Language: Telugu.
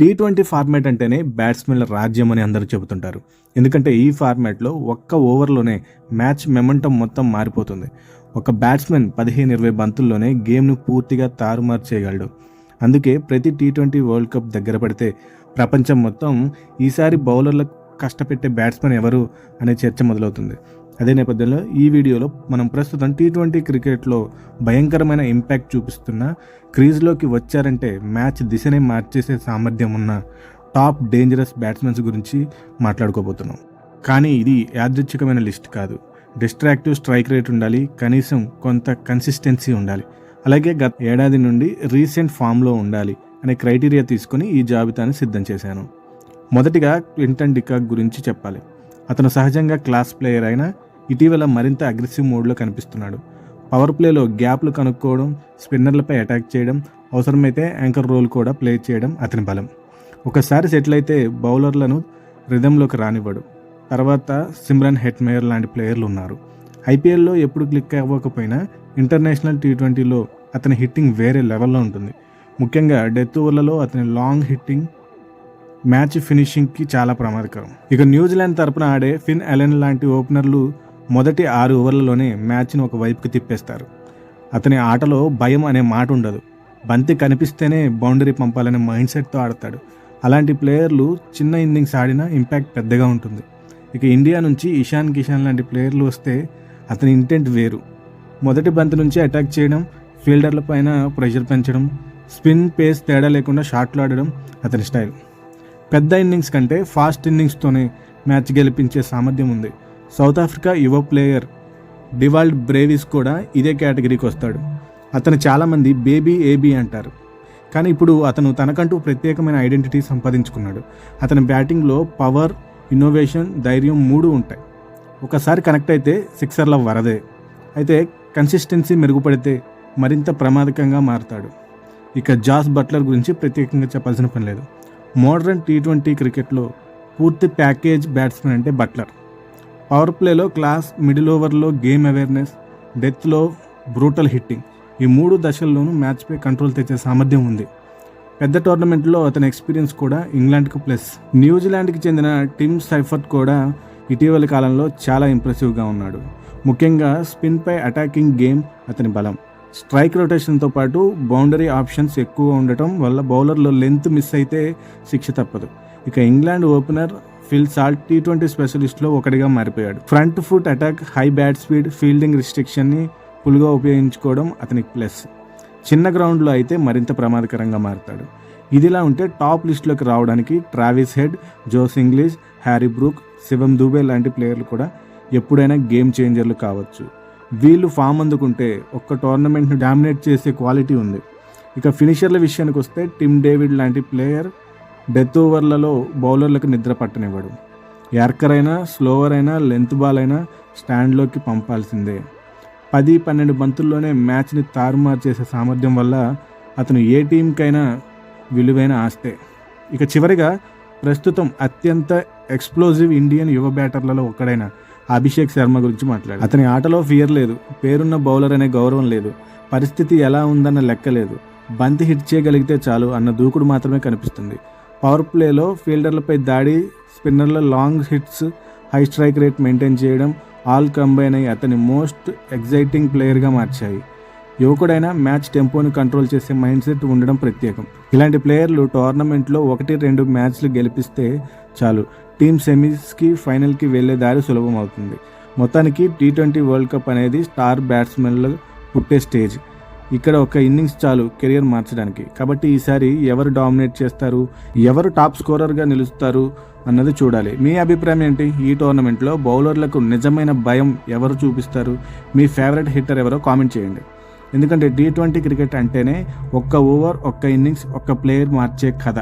టీ ట్వంటీ ఫార్మాట్ అంటేనే బ్యాట్స్మెన్ల రాజ్యం అని అందరూ చెబుతుంటారు. ఎందుకంటే ఈ ఫార్మాట్లో ఒక్క ఓవర్లోనే మ్యాచ్ మెమంటం మొత్తం మారిపోతుంది. ఒక బ్యాట్స్మెన్ పదిహేను ఇరవై బంతుల్లోనే గేమ్ను పూర్తిగా తారుమారు చేయగలడు. అందుకే ప్రతి టీ ట్వంటీ వరల్డ్ కప్ దగ్గర పడితే ప్రపంచం మొత్తం ఈసారి బౌలర్లకు కష్టపెట్టే బ్యాట్స్మెన్ ఎవరు అనే చర్చ మొదలవుతుంది. అదే నేపథ్యంలో ఈ వీడియోలో మనం ప్రస్తుతం టీ ట్వంటీ క్రికెట్లో భయంకరమైన ఇంపాక్ట్ చూపిస్తున్న క్రీజ్లోకి వచ్చారంటే మ్యాచ్ దిశనే మార్చేసే సామర్థ్యం ఉన్న టాప్ డేంజరస్ బ్యాట్స్మెన్స్ గురించి మాట్లాడుకోబోతున్నాం. కానీ ఇది యాదృచ్ఛికమైన లిస్ట్ కాదు. డిస్ట్రాక్టివ్ స్ట్రైక్ రేట్ ఉండాలి కనీసం కొంత కన్సిస్టెన్సీ ఉండాలి. అలాగే గత ఏడాది నుండి రీసెంట్ ఫామ్లో ఉండాలి అనే క్రైటీరియా తీసుకొని ఈ జాబితాను సిద్ధం చేశాను. మొదటిగా క్వింటన్ డికాక్ గురించి చెప్పాలి. అతను సహజంగా క్లాస్ ప్లేయర్ అయినా ఇటీవల మరింత అగ్రెసివ్ మోడ్లో కనిపిస్తున్నాడు. పవర్ ప్లేలో గ్యాప్లు కనుక్కోవడం స్పిన్నర్లపై అటాక్ చేయడం అవసరమైతే యాంకర్ రోల్ కూడా ప్లే చేయడం అతని బలం. ఒకసారి సెటిల్ అయితే బౌలర్లను రిధంలోకి రానివ్వడు. తర్వాత సిమ్రన్ హెట్మేయర్ లాంటి ప్లేయర్లు ఉన్నారు. ఐపీఎల్లో ఎప్పుడు క్లిక్ అవ్వకపోయినా ఇంటర్నేషనల్ టీ ట్వంటీలో అతని హిట్టింగ్ వేరే లెవెల్లో ఉంటుంది. ముఖ్యంగా డెత్ ఓవర్లలో అతని లాంగ్ హిట్టింగ్ మ్యాచ్ ఫినిషింగ్కి చాలా ప్రమాదకరం. ఇక న్యూజిలాండ్ తరపున ఆడే ఫిన్ అలెన్ లాంటి ఓపెనర్లు మొదటి ఆరు ఓవర్లలోనే మ్యాచ్ను ఒక వైపుకి తిప్పేస్తారు. అతని ఆటలో భయం అనే మాట ఉండదు. బంతి కనిపిస్తేనే బౌండరీ పంపాలనే మైండ్ సెట్తో ఆడతాడు. అలాంటి ప్లేయర్లు చిన్న ఇన్నింగ్స్ ఆడినా ఇంపాక్ట్ పెద్దగా ఉంటుంది. ఇక ఇండియా నుంచి ఇషాన్ కిషాన్ లాంటి ప్లేయర్లు వస్తే అతని ఇంటెంట్ వేరు. మొదటి బంతి నుంచి అటాక్ చేయడం ఫీల్డర్ల పైన ప్రెషర్ పెంచడం స్పిన్ పేస్ తేడా లేకుండా షాట్లు ఆడడం అతని స్టైల్. పెద్ద ఇన్నింగ్స్ కంటే ఫాస్ట్ ఇన్నింగ్స్తోనే మ్యాచ్ గెలిపించే సామర్థ్యం ఉంది. సౌత్ ఆఫ్రికా యువ ప్లేయర్ డివాల్డ్ బ్రేవిస్ కూడా ఇదే కేటగిరీకి వస్తాడు. అతను చాలామంది బేబీ ఏబీ అంటారు. కానీ ఇప్పుడు అతను తనకంటూ ప్రత్యేకమైన ఐడెంటిటీ సంపాదించుకున్నాడు. అతని బ్యాటింగ్లో పవర్ ఇన్నోవేషన్ ధైర్యం మూడు ఉంటాయి. ఒకసారి కనెక్ట్ అయితే సిక్సర్ల వరదే. అయితే కన్సిస్టెన్సీ మెరుగుపడితే మరింత ప్రమాదకంగా మారతాడు. ఇక జాస్ బట్లర్ గురించి ప్రత్యేకంగా చెప్పాల్సిన పని లేదు. మోడర్న్ టీ ట్వంటీ క్రికెట్లో పూర్తి ప్యాకేజ్ బ్యాట్స్మెన్ అంటే బట్లర్. పవర్ ప్లేలో క్లాస్ మిడిల్ ఓవర్లో గేమ్ అవేర్నెస్ డెత్లో బ్రూటల్ హిట్టింగ్. ఈ మూడు దశల్లోనూ మ్యాచ్పై కంట్రోల్ తెచ్చే సామర్థ్యం ఉంది. పెద్ద టోర్నమెంట్లో అతని ఎక్స్పీరియన్స్ కూడా ఇంగ్లాండ్కు ప్లస్. న్యూజిలాండ్కి చెందిన టిమ్ సైఫర్ట్ కూడా ఇటీవలి కాలంలో చాలా ఇంప్రెసివ్గా ఉన్నాడు. ముఖ్యంగా స్పిన్పై అటాకింగ్ గేమ్ అతని బలం. స్ట్రైక్ రొటేషన్తో పాటు బౌండరీ ఆప్షన్స్ ఎక్కువ ఉండటం వల్ల బౌలర్లో లెంత్ మిస్ అయితే శిక్ష తప్పదు. ఇక England opener Phil Salt T twenty స్పెషలిస్ట్లో ఒకటిగా మారిపోయాడు. Front foot attack high bat speed fielding రిస్ట్రిక్షన్ని ఫుల్గా ఉపయోగించుకోవడం అతనికి ప్లస్. చిన్న గ్రౌండ్లో అయితే మరింత ప్రమాదకరంగా మారతాడు. ఇదిలా ఉంటే టాప్ లిస్టులోకి రావడానికి Travis Head Jos Inglis Harry Brook Shivam Dube లాంటి ప్లేయర్లు కూడా ఎప్పుడైనా గేమ్ చేంజర్లు కావచ్చు. వీళ్ళు ఫామ్ అందుకుంటే ఒక్క టోర్నమెంట్ను డామినేట్ చేసే క్వాలిటీ ఉంది. ఇక ఫినిషర్ల విషయానికి వస్తే టిమ్ డేవిడ్ లాంటి ప్లేయర్ డెత్ ఓవర్లలో బౌలర్లకు నిద్ర పట్టనివ్వడు. యార్కర్ అయినా స్లోవర్ అయినా లెంత్ బాల్ అయినా స్టాండ్లోకి పంపాల్సిందే. పది పన్నెండు బంతుల్లోనే మ్యాచ్ని తారుమారు చేసే సామర్థ్యం వల్ల అతను ఏ టీంకైనా విలువైన ఆస్తే. ఇక చివరిగా ప్రస్తుతం అత్యంత ఎక్స్ప్లోజివ్ ఇండియన్ యువ బ్యాటర్లలో ఒక్కడైన అభిషేక్ శర్మ గురించి మాట్లాడు అతని ఆటలో ఫియర్ లేదు పేరున్న బౌలర్ అనే గౌరవం లేదు పరిస్థితి ఎలా ఉందన్న లెక్క లేదు. బంతి హిట్ చేయగలిగితే చాలు అన్న దూకుడు మాత్రమే కనిపిస్తుంది. పవర్ ప్లేలో ఫీల్డర్లపై దాడి స్పిన్నర్ల long hits high strike rate maintain చేయడం ఆల్ కంబైన్ అయి అతని మోస్ట్ ఎగ్జైటింగ్ ప్లేయర్గా మార్చాయి. యువకుడైన మ్యాచ్ టెంపోని కంట్రోల్ చేసే మైండ్ సెట్ ఉండడం ప్రత్యేకం. ఇలాంటి ప్లేయర్లు టోర్నమెంట్లో ఒకటి రెండు మ్యాచ్లు గెలిపిస్తే చాలు. టీమ్ సెమీస్కి ఫైనల్కి వెళ్ళే దారి సులభం అవుతుంది మొత్తానికి టీ ట్వంటీ వరల్డ్ కప్ అనేది స్టార్ బ్యాట్స్మెన్లు పుట్టే స్టేజ్. ఇక్కడ ఒక ఇన్నింగ్స్ చాలు కెరియర్ మార్చడానికి. కాబట్టి ఈసారి ఎవరు డామినేట్ చేస్తారు ఎవరు టాప్ స్కోరర్గా నిలుస్తారు అన్నది చూడాలి. మీ అభిప్రాయం ఏంటి? ఈ టోర్నమెంట్లో బౌలర్లకు నిజమైన భయం ఎవరు చూపిస్తారు? మీ ఫేవరెట్ హిట్టర్ ఎవరో కామెంట్ చేయండి. ఎందుకంటే టీ ట్వంటీ క్రికెట్ అంటేనే ఒక్క ఓవర్ ఒక్క ఇన్నింగ్స్ ఒక్క ప్లేయర్ మార్చే కథ.